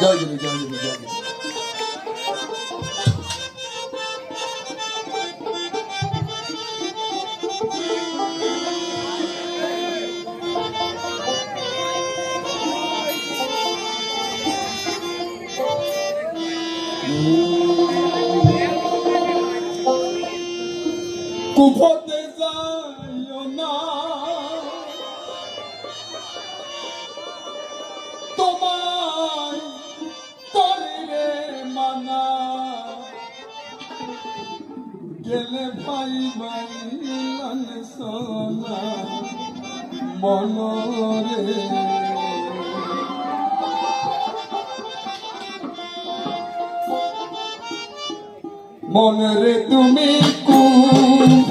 Gel gibi gel gibi gel gibi. Kupon গেলে পাই বাংলান সোনা মনরে মনরে তুমি কুভ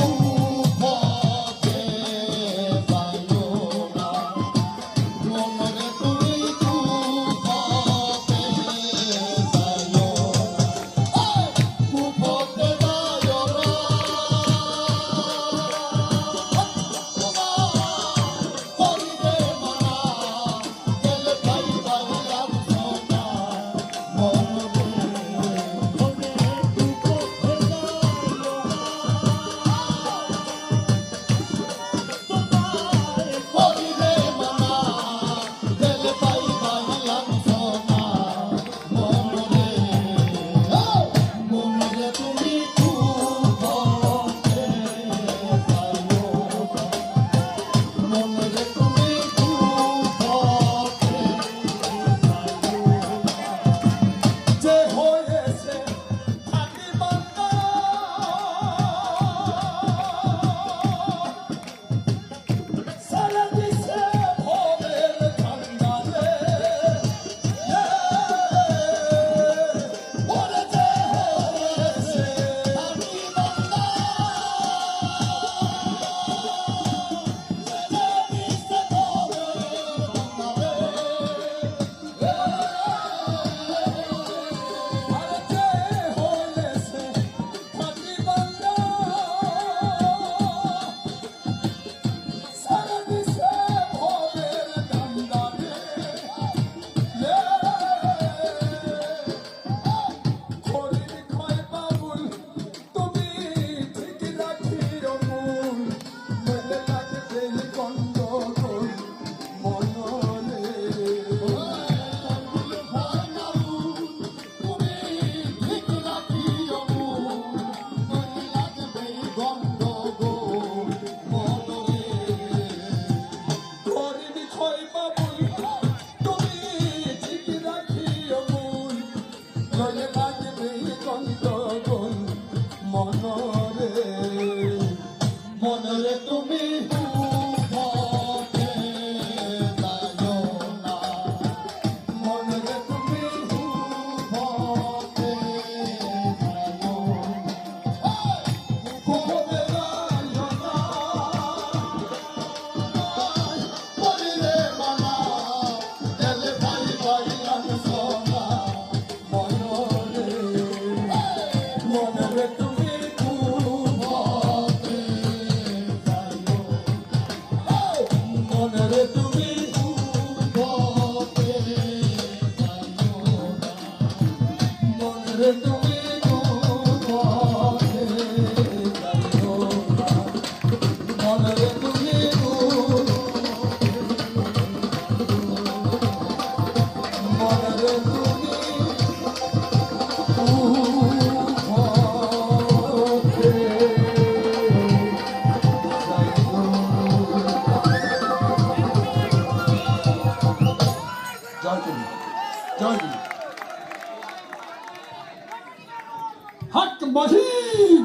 জয় কবি হক মহিম